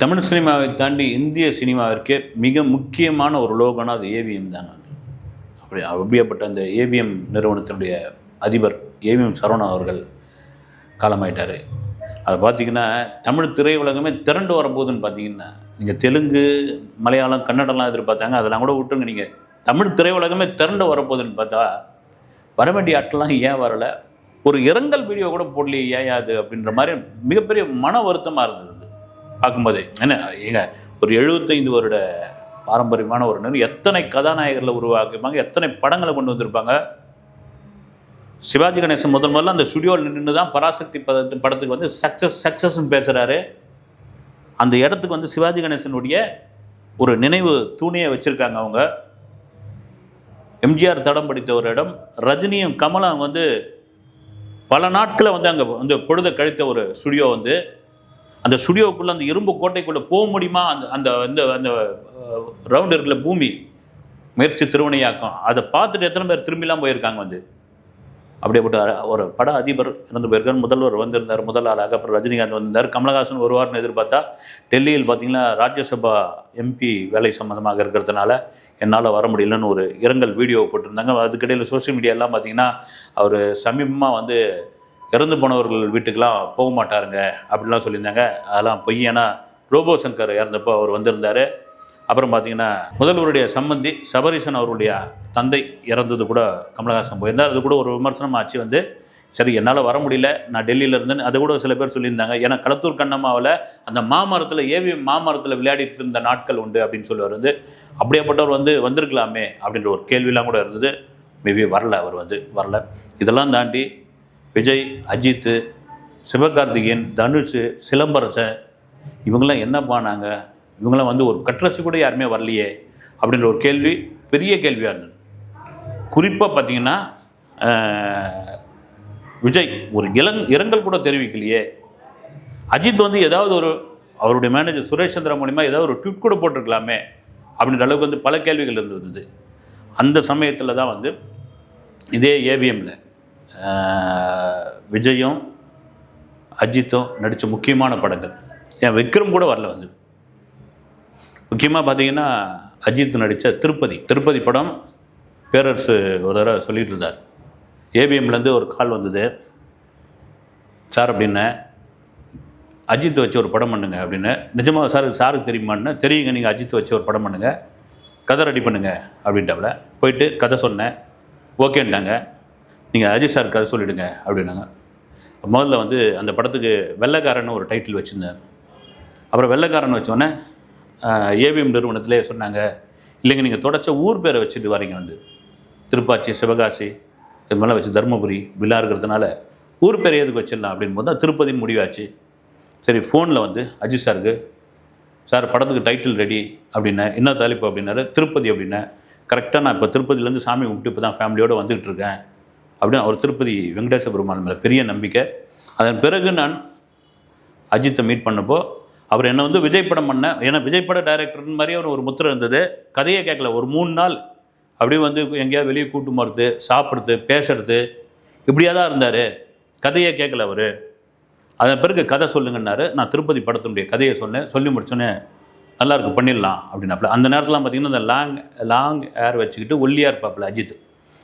தமிழ் சினிமாவை தாண்டி இந்திய சினிமாவிற்கே மிக முக்கியமான ஒரு லோகோனா அது ஏவிஎம் தான். அது அப்படி அப்படியேப்பட்ட அந்த ஏவிஎம் நிறுவனத்தினுடைய அதிபர் ஏவிஎம் சரவணா அவர்கள் காலமாயிட்டார். அதை பார்த்தீங்கன்னா தமிழ் திரையுலகமே திரண்டு வரப்போகுதுன்னு பார்த்தீங்கன்னா நீங்கள் தெலுங்கு மலையாளம் கன்னடம்லாம் எதிர்பார்த்தாங்க அதெல்லாம் கூட விட்டுருங்க நீங்கள் தமிழ் திரையுலகமே திரண்டு வரப்போகுதுன்னு பார்த்தா வர வேண்டிய ஆட்டெல்லாம் ஏன் வரலை? ஒரு இரங்கல் வீடியோ கூட போடலையே ஏன் அது? அப்படின்ற மாதிரி மிகப்பெரிய மன வருத்தமாக இருந்தது. பார்க்கும்போது என்ன? ஏங்க ஒரு எழுபத்தைந்து வருட பாரம்பரியமான ஒரு நிறுவனம் எத்தனை கதாநாயகர்களை உருவாக்கியிருப்பாங்க? எத்தனை படங்களை கொண்டு வந்திருப்பாங்க? சிவாஜி கணேசன் முதல் முதல்ல அந்த ஸ்டுடியோவில் நின்று தான் பராசக்தி படத்துக்கு வந்து சக்ஸஸ் சக்ஸஸ்ன்னு பேசுகிறாரு அந்த இடத்துக்கு வந்து சிவாஜி கணேசனுடைய ஒரு நினைவு தூணையை வச்சுருக்காங்க அவங்க. எம்ஜிஆர் தடம் படித்த ஒரு இடம். ரஜினியும் கமலும் வந்து பல நாட்களை வந்து அங்கே வந்து பொழுதை கழித்த ஒரு ஸ்டுடியோ வந்து. அந்த ஸ்டுடியோக்குள்ளே அந்த இரும்பு கோட்டைக்குள்ளே போக முடியுமா? அந்த அந்த அந்த அந்த ரவுண்ட் இருக்குல்ல பூமி. முயற்சி திருவினையாக்கம் அதை பார்த்துட்டு எத்தனை பேர் திரும்பிலாம் போயிருக்காங்க வந்து. அப்படியேப்பட்ட ஒரு பட அதிபர் இறந்து போயிருக்கார். முதல்வர் வந்திருந்தார். முதல் ஆளாக அப்புறம் ரஜினிகாந்த் வந்திருந்தார். கமலஹாசன் வருவார்னு எதிர்பார்த்தா டெல்லியில் பார்த்தீங்கன்னா ராஜ்யசபா எம்பி வேலை சம்மந்தமாக இருக்கிறதுனால என்னால் வர முடியலன்னு ஒரு இரங்கல் வீடியோ போட்டிருந்தாங்க. அதுக்கிடையில் சோஷியல் மீடியாலாம் பார்த்தீங்கன்னா அவர் சமீபமாக வந்து இறந்து போனவர்கள் வீட்டுக்கெலாம் போக மாட்டாருங்க அப்படிலாம் சொல்லியிருந்தாங்க. அதெல்லாம் பொய். ஏன்னா ரோபோ சங்கர் இறந்தப்போ அவர் வந்திருந்தார். அப்புறம் பார்த்தீங்கன்னா முதல்வருடைய சம்பந்தி சபரீசன் அவருடைய தந்தை இறந்தது கூட கமலஹாசன் போயிருந்தார். அது கூட ஒரு விமர்சனம் ஆச்சு வந்து சரி என்னால் வர முடியல நான் டெல்லியில் இருந்தேன்னு. அது கூட சில பேர் சொல்லியிருந்தாங்க. ஏன்னா களத்தூர் கண்ணம்மாவில் அந்த மாமரத்தில் ஏவி மாமரத்தில் விளையாடிட்டு இருந்த நாட்கள் உண்டு அப்படின்னு சொல்லுவார் வந்து. அப்படியேப்பட்டவர் வந்து வந்திருக்கலாமே அப்படின்ற ஒரு கேள்வியெலாம் கூட இருந்தது. மேபி வரல அவர் வந்து வரல. இதெல்லாம் தாண்டி விஜய் அஜித்து சிவகார்த்திகேயன் தனுஷ் சிலம்பரசன் இவங்கெல்லாம் என்ன பண்ணாங்க? இவங்களாம் வந்து ஒரு கட்ரஸு கூட யாருமே வரலையே அப்படின்ற ஒரு கேள்வி பெரிய கேள்வியாக இருந்தது. குறிப்பாக பார்த்தீங்கன்னா விஜய் ஒரு இளங் இரங்கல் கூட தெரிவிக்கலையே. அஜித் வந்து ஏதாவது ஒரு அவருடைய மேனேஜர் சுரேஷ் சந்திரா மூலிமா ஏதாவது ஒரு ட்வீட் கூட போட்டிருக்கலாமே அப்படின்ற அளவுக்கு வந்து பல கேள்விகள் இருந்தது. அந்த சமயத்தில் தான் வந்து இதே ஏவிஎம்மில் விஜயும் அஜித்தும் நடித்த முக்கியமான படங்கள். ஏன் விக்ரம் கூட வரல வந்து. முக்கியமாக பார்த்தீங்கன்னா அஜித் நடித்த திருப்பதி. திருப்பதி படம் பேரரசு ஒரு தடவை சொல்லிட்டு இருந்தார். ஏபிஎம்லேருந்து ஒரு கால் வந்தது. சார் அப்படின்னு அஜித் வச்சு ஒரு படம் பண்ணுங்க அப்படின்னு. நிஜமாக சார் சாருக்கு தெரியுமான்னு? தெரியுங்க நீங்கள் அஜித் வச்சு ஒரு படம் பண்ணுங்கள் கதை ரெடி பண்ணுங்க அப்படின்ட்டாப்புல போயிட்டு கதை சொன்னேன். ஓகேன்ட்டாங்க. நீங்கள் அஜித் சார் கதை சொல்லிவிடுங்க அப்படின்னாங்க. முதல்ல வந்து அந்த படத்துக்கு வெள்ளைக்காரன்னு ஒரு டைட்டில் வச்சுருந்தேன் அப்புறம் வெள்ளைக்காரன் வச்சோடனே ஏவிஎம் நிறுவனத்திலே சொன்னாங்க இல்லைங்க நீங்கள் தொடச்ச ஊர் பேரை வச்சுட்டு வரீங்க வந்து. திருப்பாச்சி சிவகாசி இது மாதிரிலாம் வச்சு தருமபுரி விழா இருக்கிறதுனால ஊர் பேர் எதுக்கு வச்சிடலாம்? அப்படின்னு போது தான் திருப்பதின்னு முடிவாச்சு. சரி ஃபோனில் வந்து அஜித் சாருக்கு சார் படத்துக்கு டைட்டில் ரெடி அப்படின்னா என்ன தலைப்பு? அப்படின்னாரு திருப்பதி அப்படின்னா கரெக்டாக நான் இப்போ திருப்பதியிலேருந்து சாமி கும்பிட்டு இப்போ தான் ஃபேமிலியோடு வந்துகிட்டு இருக்கேன். அப்படின்னு அவர் திருப்பதி வெங்கடேச பெருமாள் மேலே பெரிய நம்பிக்கை. அதன் பிறகு நான் அஜித்தை மீட் பண்ணப்போ அவர் என்னை வந்து விஜய் படம் பண்ண ஏன்னா விஜய் பட டைரக்டர்னு மாதிரி அவர் ஒரு முத்திரை இருந்தது. கதையை கேட்கல. ஒரு மூணு நாள் அப்படியே வந்து எங்கேயாவது வெளியே கூட்டு போகிறது சாப்பிட்றது பேசுறது இப்படியே தான் இருந்தார். கதையை கேட்கல அவர். அதன் பிறகு கதை சொல்லுங்கன்னாரு. நான் திருப்பதி படத்தினுடைய கதையை சொன்னேன். சொல்லி முடிச்சோன்னே நல்லாயிருக்கு பண்ணிடலாம் அப்படின்னாப்புல. அந்த நேரத்தில் பார்த்தீங்கன்னா அந்த லாங் லாங் ஏர் வச்சுக்கிட்டு ஒல்லியாக இருப்பாப்புல அஜித்.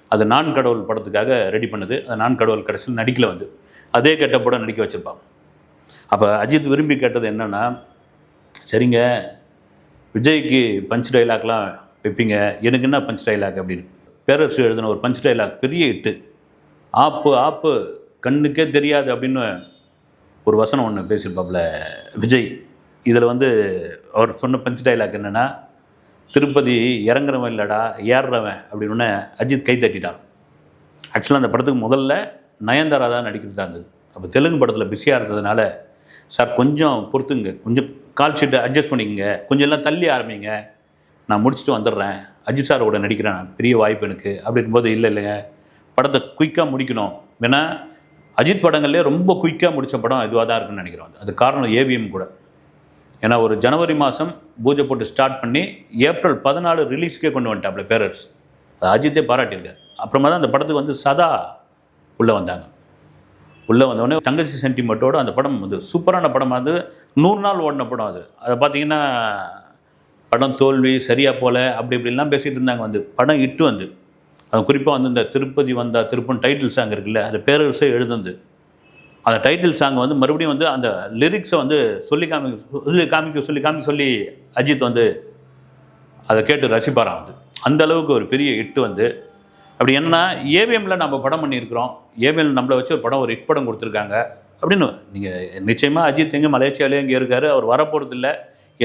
அது நான் கடவுள் படத்துக்காக ரெடி பண்ணுது. அந்த நான் கடவுள் கடைசியில் நடிக்கல வந்து. அதே கெட்ட படம் நடிக்க வச்சிருப்பாங்க அப்போ அஜித் விரும்பி கேட்டது என்னென்னா சரிங்க விஜய்க்கு பஞ்ச் டைலாக்லாம் வைப்பீங்க. எனக்கு என்ன பஞ்ச் டைலாக் அப்படின்னு. பேரரசு எழுதின ஒரு பஞ்ச் டைலாக் பெரிய இட்டு ஆப்பு ஆப்பு கண்ணுக்கே தெரியாது அப்படின்னு ஒரு வசனம் ஒன்று பேசியிருப்பாப்புல விஜய். இதில் வந்து அவர் சொன்ன பஞ்ச் டைலாக் என்னென்னா திருப்பதி இறங்குறவன் இல்லைடா ஏறுறவன் அப்படின்னு அஜித் கை தட்டிட்டான். ஆக்சுவலாக அந்த படத்துக்கு முதல்ல நயன்தாரா தான் நடிக்கிறது தான் இருந்தது. அப்போ தெலுங்கு படத்தில் பிஸியாக இருந்ததுனால சார் கொஞ்சம் பொறுத்துங்க. கொஞ்சம் கால் ஷீட்டை அட்ஜஸ்ட் பண்ணிக்கங்க. கொஞ்சம் எல்லாம் தள்ளி ஆரம்பிங்க. நான் முடிச்சுட்டு வந்துடுறேன். அஜித் சாரோட நடிக்கிறேன். நான். பெரிய வாய்ப்பு எனக்கு. அப்படிங்கும்போது இல்லை இல்லைங்க. படத்தை குயிக்காக முடிக்கணும். ஏன்னா அஜித் படங்கள்லேயே ரொம்ப குயிக்காக முடித்த படம் இதுவாக தான் இருக்குன்னு நினைக்கிறோம் அது காரணம் ஏவிஎம் கூட. ஏன்னா ஒரு ஜனவரி மாதம் பூஜை போட்டு ஸ்டார்ட் பண்ணி ஏப்ரல் பதினாலு ரிலீஸ்க்கே கொண்டு வந்துட்டாப்ல பேரர்ஸ் அது அஜித்தே பாராட்டியிருக்காரு. அப்புறமா தான் அந்த படத்துக்கு வந்து சதா உள்ளே வந்தாங்க. உள்ளே வந்தோடனே தங்கச்சி சென்டிமெண்ட்டோட அந்த படம் வந்து சூப்பரான படம் அது நூறு நாள் ஓடின படம் அது. அதை பார்த்தீங்கன்னா படம் தோல்வி சரியா போல அப்படி இப்படிலாம் பேசிகிட்டு இருந்தாங்க வந்து. படம் இட்டு வந்து. அது குறிப்பாக வந்து இந்த திருப்பதி வந்தா திருப்பன் டைட்டில்ஸ் அங்கே இருக்குல்ல அந்த பேரரசே எழுதுந்து அந்த டைட்டில் சாங் வந்து மறுபடியும் வந்து அந்த லிரிக்ஸை வந்து சொல்லி காமிக்க சொல்லி காமிக்க சொல்லி காமிக்க சொல்லி அஜித் வந்து அதை கேட்டு ரசிப்பாராம் வந்து அந்த அளவுக்கு ஒரு பெரிய ஹிட் வந்து. அப்படி என்னன்னா ஏவிஎம்ல நம்ம படம் பண்ணியிருக்கிறோம். ஏவிஎம் நம்மளை வச்சு ஒரு படம் ஒரு ஹிட் படம் கொடுத்துருக்காங்க. அப்படின்னு நீங்கள் நிச்சயமாக அஜித் எங்கே மலேசியாலே இங்கே இருக்காரு. அவர் வரப்போகிறதில்ல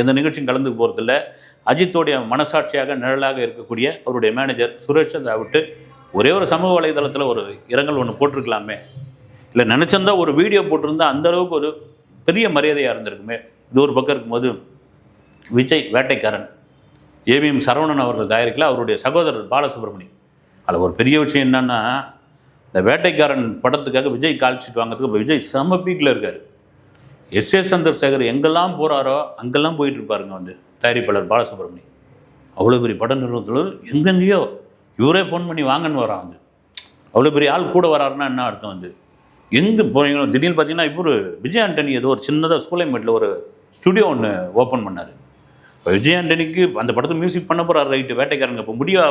எந்த நிகழ்ச்சியும் கலந்து போகிறதில்ல அஜித்தோடைய மனசாட்சியாக நிழலாக இருக்கக்கூடிய அவருடைய மேனேஜர் சுரேஷ் சந்திரா விட்டு ஒரே ஒரு சமூக வலைதளத்தில் ஒரு இரங்கல் ஒன்று போட்டிருக்கலாமே. இல்லை நினச்சிருந்தா ஒரு வீடியோ போட்டிருந்தா அந்த அளவுக்கு ஒரு பெரிய மரியாதையாக இருந்திருக்குமே. இது ஒரு பக்கம் இருக்கும்போது விஜய் வேட்டைக்காரன் ஏவிஎம் சரவணன் அவர்கள் தயாரிக்கல அவருடைய சகோதரர் பாலசுப்ரமணியம் அதில் ஒரு பெரிய விஷயம் என்னன்னா இந்த வேட்டைக்காரன் படத்துக்காக விஜய் கால்ஷீட் வாங்குறதுக்கு விஜய் செம பீக்கில் இருக்கார். எஸ். ஏ. சந்திரசேகர் எங்கெல்லாம் போகிறாரோ அங்கெல்லாம் போயிட்டு இருப்பாருங்க வந்து தயாரிப்பாளர் பாலசுப்ரமணியம் அவ்வளோ பெரிய பட நிறுவனத்தில் எங்கெங்கேயோ இவரே ஃபோன் பண்ணி வாங்கன்னு வரான் வந்து. அவ்வளோ பெரிய ஆள் கூட வராருன்னா என்ன அர்த்தம் வந்து? எங்கே போனீங்களோ திடீர்னு பார்த்தீங்கன்னா இப்போ ஒரு விஜய் ஆண்டனி ஏதோ ஒரு சின்னதாக ஸ்கூலைமேட்டில் ஒரு ஸ்டுடியோ ஒன்று ஓப்பன் பண்ணார். இப்போ விஜய் ஆண்டனிக்கு அந்த படத்தை மியூசிக் பண்ண போகிறார் ரைட்டு வேட்டைக்காரங்க இப்போ முடிவு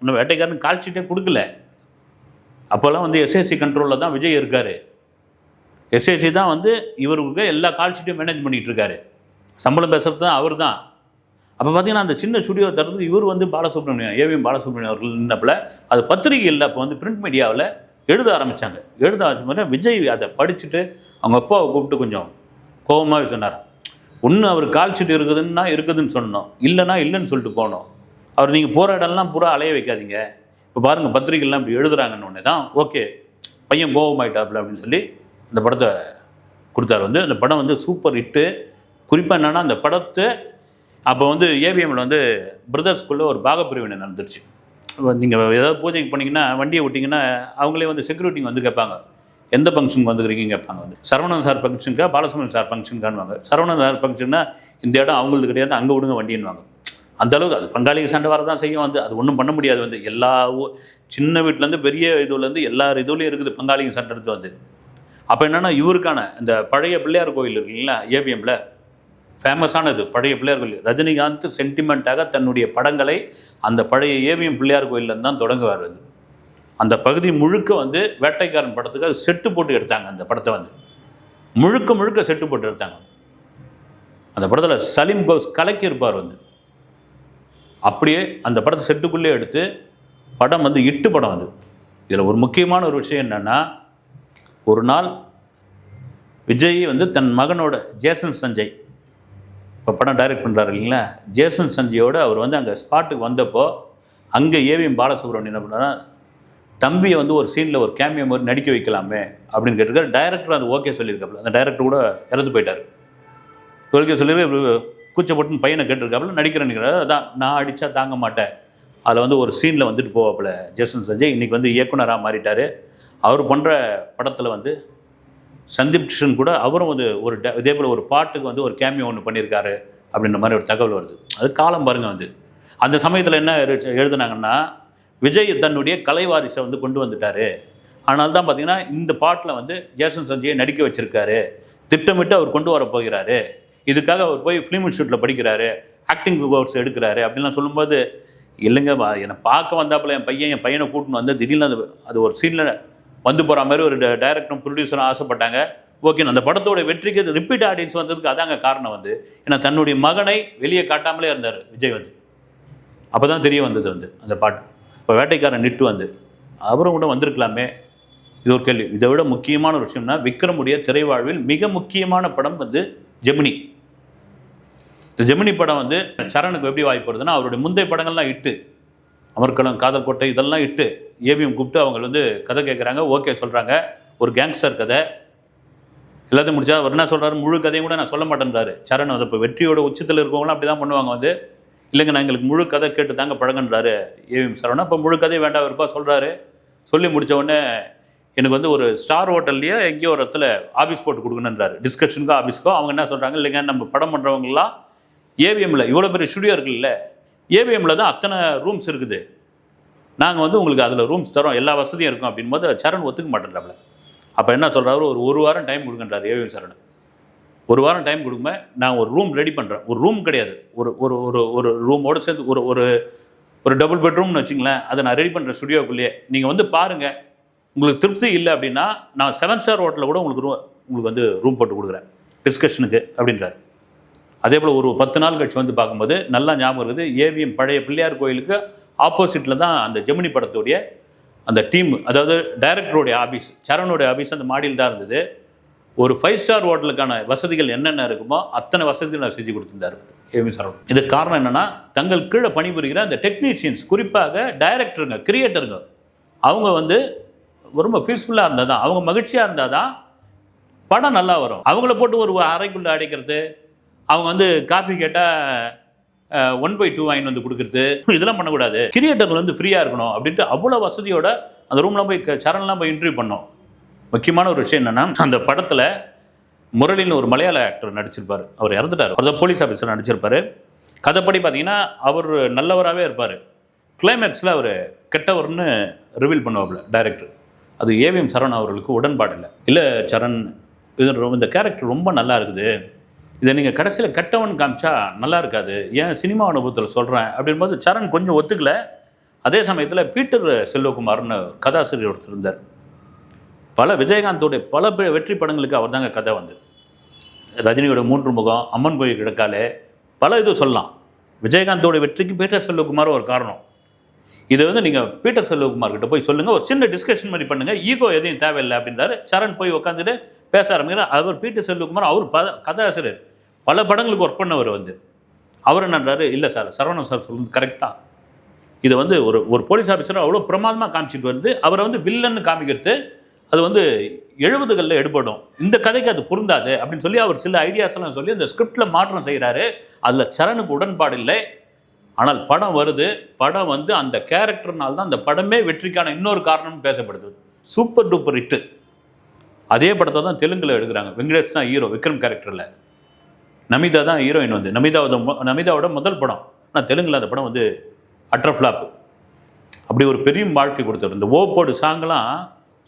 இன்னும் வேட்டைக்காரன் கால்ஷீட்டே கொடுக்கல. அப்போல்லாம் வந்து எஸ்எஸ்சி கண்ட்ரோலில் தான் விஜய் இருக்கார். எஸ்எஸ்சி தான் வந்து இவருக்கு எல்லா கால்ஷீட்டையும் மேனேஜ் பண்ணிகிட்டு இருக்காரு. சம்பளம் பேசுறது தான் அவர் தான். அப்போ பார்த்தீங்கன்னா அந்த சின்ன ஸ்டுடியோ தரத்துக்கு இவர் வந்து பாலசுப்ரமணியம் ஏவிஎம் பாலசுப்ரமணியம் அவர்கள் நின்னப்பில் அது பத்திரிகை இல்லை அப்போ வந்து பிரிண்ட் மீடியாவில் எழுத ஆரம்பித்தாங்க எழுத ஆரம்பிச்ச விஜய் அதை படிச்சுட்டு அவங்க அப்பாவை கூப்பிட்டு கொஞ்சம் கோபமாகவே சொன்னார். ஒன்று அவர் கால் இருக்குதுன்னா இருக்குதுன்னு சொன்னோம். இல்லைன்னா இல்லைன்னு சொல்லிட்டு போனோம். அவர் நீங்கள் போகிற இடம்லாம் பூரா அலைய வைக்காதீங்க. இப்போ பாருங்கள் பத்திரிகைலாம் இப்படி எழுதுறாங்கன்னு ஒன்று தான் ஓகே பையன் கோபமாயிட்டாப்புல அப்படின்னு சொல்லி அந்த படத்தை கொடுத்தாரு. வந்து அந்த படம் வந்து சூப்பர் ஹிட்டு. குறிப்பாக என்னென்னா அந்த படத்தை அப்போ வந்து ஏவிஎம்மில் வந்து பிரதர்ஸ்குள்ளே ஒரு பாகப்பிரிவினை நடந்துருச்சு. நீங்கள் ஏதாவது பூஜைக்கு போனீங்கன்னா வண்டியை விட்டிங்கன்னா அவங்களே வந்து செக்யூரிட்டிங்க வந்து கேட்பாங்க. எந்த ஃபங்க்ஷனுக்கு வந்துருக்கீங்க கேட்பாங்க வந்து. சரவணன் சார் ஃபங்க்ஷனுக்கா பாலசுமன் சார் ஃபங்க்ஷனுக்கானுவாங்க சரவணன் சார் ஃபங்க்ஷன்னா இந்த இடம் அவங்களுக்கு கிடையாது அங்கே விடுங்க வண்டின்னுவாங்க. அந்த அளவுக்கு அது பங்காளிக்கு சண்டை வரதான் செய்யும் வந்து. அது ஒன்றும் பண்ண முடியாது வந்து. எல்லா ஊ- சின்ன வீட்டிலேருந்து பெரிய இதுலேருந்து எல்லா இதுலேயும் இருக்குது பங்காளிங்க சண்டை எடுத்து வந்து. அப்போ என்னென்னா இவருக்கான இந்த பழைய பிள்ளையார் கோயில் இருக்கு இல்லைங்களா ஏபிஎம்ல ஃபேமஸானது பழைய பிள்ளையார் கோயில் ரஜினிகாந்த் சென்டிமெண்ட்டாக தன்னுடைய படங்களை அந்த பழைய ஏவிஎம் பிள்ளையார் கோயிலேருந்து தான் தொடங்குவார் அது. அந்த பகுதி முழுக்க வந்து வேட்டைக்காரன் படத்துக்காக செட்டு போட்டு எடுத்தாங்க அந்த படத்தை வந்து. முழுக்க முழுக்க செட்டு போட்டு எடுத்தாங்க. அந்த படத்தில் சலீம் கோஸ் கலக்கி இருப்பார் வந்து. அப்படியே அந்த படத்தை செட்டுக்குள்ளே எடுத்து படம் வந்து இட்டு படம் அது. இதில் ஒரு முக்கியமான ஒரு விஷயம் என்னென்னா ஒரு நாள் விஜய் வந்து தன் மகனோட ஜேசன் சஞ்சய் இப்போ படம் டைரக்ட் பண்ணுறாரு இல்லைங்களா? ஜேசன் சஞ்சயோட அவர் வந்து அங்கே ஸ்பாட்டுக்கு வந்தப்போ அங்கே ஏவிஎம் பாலசுப்ரமணியம் என்ன பண்ணாரா தம்பியை வந்து ஒரு சீனில் ஒரு கேமியோ மாதிரி நடிக்க வைக்கலாமே அப்படின்னு கேட்டிருக்காரு. டைரக்டர் அது ஓகே சொல்லியிருக்காப்புல. அந்த டைரக்டர் கூட இறந்து போயிட்டார். ஓகே சொல்லவே கூச்சப்பட்டுன்னு பையனை கேட்டிருக்காப்புல நடிக்கிறேன்னு அதான் நான் அடித்தா தாங்க மாட்டேன். அதில் வந்து ஒரு சீனில் வந்துட்டு போவாப்புல ஜேசன் சஞ்சய். இன்றைக்கி வந்து இயக்குனராக மாறிட்டார். அவர் பண்ணுற படத்தில் வந்து சந்தீப் கிருஷ்ணன் கூட அவரும் வந்து ஒரு ட- இதே போல் ஒரு பாட்டுக்கு வந்து ஒரு கேமியோ ஒன்று பண்ணியிருக்காரு அப்படின்ற மாதிரி ஒரு தகவல் வருது. அது காலம் பாருங்க வந்து. அந்த சமயத்தில் என்ன எழுதுனாங்கன்னா விஜய் தன்னுடைய கலைவாரிசை வந்து கொண்டு வந்துட்டாரு. அதனால தான் பார்த்தீங்கன்னா இந்த பாட்டில் வந்து ஜேசன் சஞ்சயை நடிக்க வச்சுருக்காரு. திட்டமிட்டு அவர் கொண்டு வர போகிறாரு. இதுக்காக அவர் போய் ஃபிலிம் இன்ஸ்டியூட்டில் படிக்கிறாரு. ஆக்டிங் கோர்ஸ் எடுக்கிறாரு அப்படின்லாம் சொல்லும்போது இல்லைங்க என்னை பார்க்க வந்தாப்புல என் பையன் என் பையனை கூட்டின்னு வந்து திடீர்னு அது அது ஒரு சீனில் வந்து போகிற மாதிரி ஒரு டைரக்டரும் ப்ரொடியூசரும் ஆசைப்பட்டாங்க. ஓகே அந்த படத்தோட வெற்றிக்கு ரிப்பீட் ஆடியன்ஸ் வந்ததுக்கு அதாங்க காரணம் வந்து. ஏன்னா தன்னுடைய மகனை வெளியே காட்டாமலே இருந்தார் விஜய் வந்து. அப்போ தான் தெரிய வந்தது வந்து அந்த பாட்டு. இப்போ வேட்டைக்காரன் நிட்டு வந்து. அவரும் கூட வந்திருக்கலாமே. இது ஒரு கேள்வி. இதை விட முக்கியமான ஒரு விஷயம்னா விக்ரமுடைய திரைவாழ்வில் மிக முக்கியமான படம் வந்து ஜெமினி. இந்த ஜெமினி படம் வந்து சரணுக்கு எப்படி வாய்ப்பு வருதுன்னா அவருடைய முந்தைய படங்கள்லாம் இட்டு. அமர்க்களம் காதல் கோட்டை இதெல்லாம் இட்டு. ஏவிஎம் குப்தா அவங்க வந்து கதை கேட்குறாங்க ஓகே சொல்கிறாங்க ஒரு கேங்ஸ்டர் கதை. எல்லாத்தையும் முடிச்சா அவர் என்ன சொல்கிறாரு முழு கதையும் கூட நான் சொல்ல மாட்டேன்றாரு. சரண் அது இப்போ வெற்றியோட உச்சத்தில் இருக்கவங்களாம் அப்படி தான் பண்ணுவாங்க வந்து. இல்லைங்க நான் எங்களுக்கு முழு கதை கேட்டு தாங்க பழகன்றாரு ஏவிஎம் சரவணா இப்போ முழு கதை வேண்டாம் இருப்பா சொல்கிறாரு சொல்லி முடித்த உடனே எனக்கு வந்து ஒரு ஸ்டார் ஹோட்டல்லையோ எங்கேயோ ஒரு இடத்துல ஆஃபீஸ் போட்டு கொடுக்கணுன்றாரு டிஸ்கஷனுக்கோ ஆஃபீஸ்க்கோ அவங்க என்ன சொல்கிறாங்க இல்லைங்க நம்ம படம் பண்ணுறவங்களாம் ஏவிஎம்மில் இவ்வளோ பெரிய ஸ்டுடியோ இருக்குல்ல ஏவிஎம்மில் தான் அத்தனை ரூம்ஸ் இருக்குது. நாங்கள் வந்து உங்களுக்கு அதில் ரூம்ஸ் தரோம் எல்லா வசதியும் இருக்கும் அப்படின்போது சரண் ஒத்துக்க மாட்டேன்றாப்ல அப்போ என்ன சொல்கிறாரு ஒரு ஒரு வாரம் டைம் கொடுங்கன்றார் ஏவிஎம் சரண். ஒரு வாரம் டைம் கொடுங்க நான் ஒரு ரூம் ரெடி பண்ணுறேன் ஒரு ரூம் கிடையாது. ஒரு ஒரு ஒரு ஒரு ரூமோடு சேர்த்து ஒரு ஒரு ஒரு டபுள் பெட்ரூம்னு வச்சுங்களேன் அதை நான் ரெடி பண்ணுறேன் ஸ்டுடியோக்குள்ளேயே நீங்கள் வந்து பாருங்கள் உங்களுக்கு திருப்தி இல்லை அப்படின்னா நான் செவன் ஸ்டார் ஹோட்டலில் கூட உங்களுக்கு ரூம் உங்களுக்கு வந்து ரூம் போட்டு கொடுக்குறேன். டிஸ்கஷனுக்கு அப்படின்றார். அதே போல் ஒரு பத்து நாள் கழிச்சு வந்து பார்க்கும்போது நல்லா ஞாபகம் இருக்குது. ஏவிஎம் பழைய பிள்ளையார் கோயிலுக்கு ஆப்போசிட்டில் தான் அந்த ஜெமினி படத்துடைய அந்த டீம் அதாவது டைரக்டருடைய ஆஃபீஸ் சரணுடைய ஆஃபீஸ் அந்த மாடியில் தான் இருந்தது. ஒரு ஃபைவ் ஸ்டார் ஹோட்டலுக்கான வசதிகள் என்னென்ன இருக்குமோ அத்தனை வசதிகள் நான் செஞ்சு கொடுத்துருந்தாரு. ஏவி சரவணன் இதுக்கு காரணம் என்னென்னா தங்கள் கீழே பணிபுரிகிற அந்த டெக்னீஷியன்ஸ் குறிப்பாக டைரக்டருங்க கிரியேட்டருங்க அவங்க வந்து ரொம்ப பீஸ்ஃபுல்லாக இருந்தால் தான் அவங்க மகிழ்ச்சியாக இருந்தால் தான் படம் நல்லா வரும். அவங்கள போட்டு ஒரு அறைக்குள்ளே அடைக்கிறது அவங்க வந்து காஃபி கேட்டால் ஒன் பை டூ வாங்கி வந்து கொடுக்குறது. இதெல்லாம் பண்ணக்கூடாது. கிரியேட்டர்கள் வந்து ஃப்ரீயாக இருக்கணும் அப்படின்ட்டு அவ்வளோ வசதியோட அந்த ரூம்லாம் போய் சரண்லாம் போய் இன்டர்வியூ பண்ணோம். முக்கியமான ஒரு விஷயம் என்னென்னா அந்த படத்தில் முரளின்னு ஒரு மலையாள ஆக்டர் நடிச்சிருப்பார். அவர் இறந்துட்டார். அவர் போலீஸ் ஆஃபீஸர் நடிச்சிருப்பாரு. கதைப்படி பார்த்தீங்கன்னா அவர் நல்லவராகவே இருப்பார். கிளைமேக்ஸில் அவர் கெட்டவர்னு ரிவீல் பண்ணுவாப்புல டைரக்டர் அது ஏவிஎம் சரண் அவர்களுக்கு உடன்பாடு இல்லை. இல்லை சரண் இது ரொம்ப- இந்த கேரக்டர் ரொம்ப நல்லா இருக்குது. இதை நீங்கள் கடைசியில் கெட்டவன் காமிச்சா நல்லா இருக்காது. ஏன் சினிமா அனுபவத்தில் சொல்கிறேன் அப்படின்போது சரண் கொஞ்சம் ஒத்துக்கல. அதே சமயத்தில் பீட்டர் செல்வகுமார்னு கதாசிரியர் ஒருத்தர் இருந்தார். பல விஜயகாந்தோடைய பல வெற்றி படங்களுக்கு அவர் தாங்க கதை வந்து. ரஜினியோட மூன்று முகம் அம்மன் கோயில் கிடக்காலே பல இது சொல்லலாம். விஜயகாந்தோட வெற்றிக்கு பீட்டர் செல்வகுமார் ஒரு காரணம். இதை வந்து நீங்கள் பீட்டர் செல்வகுமார் கிட்ட போய் சொல்லுங்கள் ஒரு சின்ன டிஸ்கஷன் மாதிரி பண்ணுங்கள் ஈகோ எதையும் தேவையில்லை அப்படின்றாரு. சரண் போய் உட்காந்துட்டு பேச ஆரம்பிக்கிறார். அவர் பீட்டர் செல்வகுமார் அவர் ப கதாசிரியர். பல படங்களுக்கு ஒர்க் பண்ணவர் வந்து. அவர் என்னன்றாரு இல்லை சார் சரவணன் சார் சொல்லுறது கரெக்டாக இதை வந்து ஒரு ஒரு போலீஸ் ஆஃபீஸர் அவ்வளோ பிரமாதமாக காமிச்சிட்டு வருது அவரை வந்து வில்லன்னு காமிக்கிறது அது வந்து எழுபதுகளில் எடுபடும். இந்த கதைக்கு அது பொருந்தாது அப்படின்னு சொல்லி அவர் சில ஐடியாஸ்லாம் சொல்லி அந்த ஸ்கிரிப்டில் மாற்றம் செய்கிறாரு அதில் சரணுக்கு உடன்பாடு இல்லை. ஆனால் படம் வருது. படம் வந்து அந்த கேரக்டர்னால தான் அந்த படமே வெற்றிக்கான இன்னொரு காரணம் பேசப்படுது. சூப்பர் டூப்பர் ஹிட்டு அதே படத்தை தான் தெலுங்கில் எடுக்கிறாங்க. வெங்கடேஷ் தான் ஹீரோ விக்ரம் கேரக்டரில் நமிதா தான் ஹீரோயின் வந்து. நமிதாவோட நமிதாவோட முதல் படம். ஆனால் தெலுங்கில் அந்த படம் வந்து அட்ர ஃப்ளாப் அப்படி ஒரு பெரிய வாழ்க்கை கொடுத்தாரு இந்த ஓப்போடு சாங்லாம்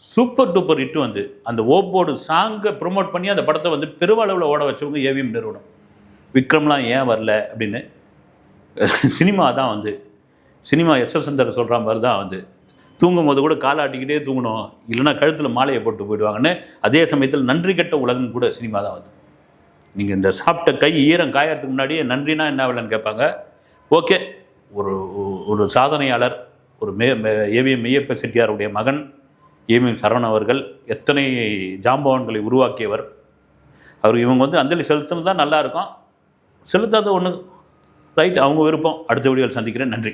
சூப்பர் டூப்பர் ஹிட் வந்து. அந்த ஓப்போடு சாங்கை ப்ரொமோட் பண்ணி அந்த படத்தை வந்து பெருவளவில் ஓட வச்சவங்க ஏவிஎம் நிறுவனம். விக்ரம்லாம் ஏன் வரல அப்படின்னு சினிமா தான் வந்து. சினிமா எஸ் எஸ் சந்தர் சொல்கிற மாதிரி தான் வந்து. தூங்கும் போது கூட காலாட்டிக்கிட்டே தூங்கணும். இல்லைன்னா கழுத்தில் மாலையை போட்டு போயிடுவாங்கன்னு அதே சமயத்தில் நன்றி கெட்ட உலகம் கூட சினிமா தான் வந்து. நீங்கள் இந்த சாப்பிட்ட கை ஈரம் காயறதுக்கு முன்னாடியே நன்றினா என்ன ஆகலன்னு கேட்பாங்க. ஓகே ஒரு ஒரு சாதனையாளர் ஒரு மே ஏவிஎம் மெய்யப்ப செட்டியாருடைய மகன் ஏவிஎம் சரவணன் அவர்கள் எத்தனை ஜாம்பவான்களை உருவாக்கியவர். அவர் இவங்க வந்து அஞ்சலி செலுத்தினது தான் நல்லா இருக்கும். செலுத்தாத ஒன்று ரைட் அவங்க விருப்பம். அடுத்த வீடியோவில் சந்திக்கிறேன். நன்றி.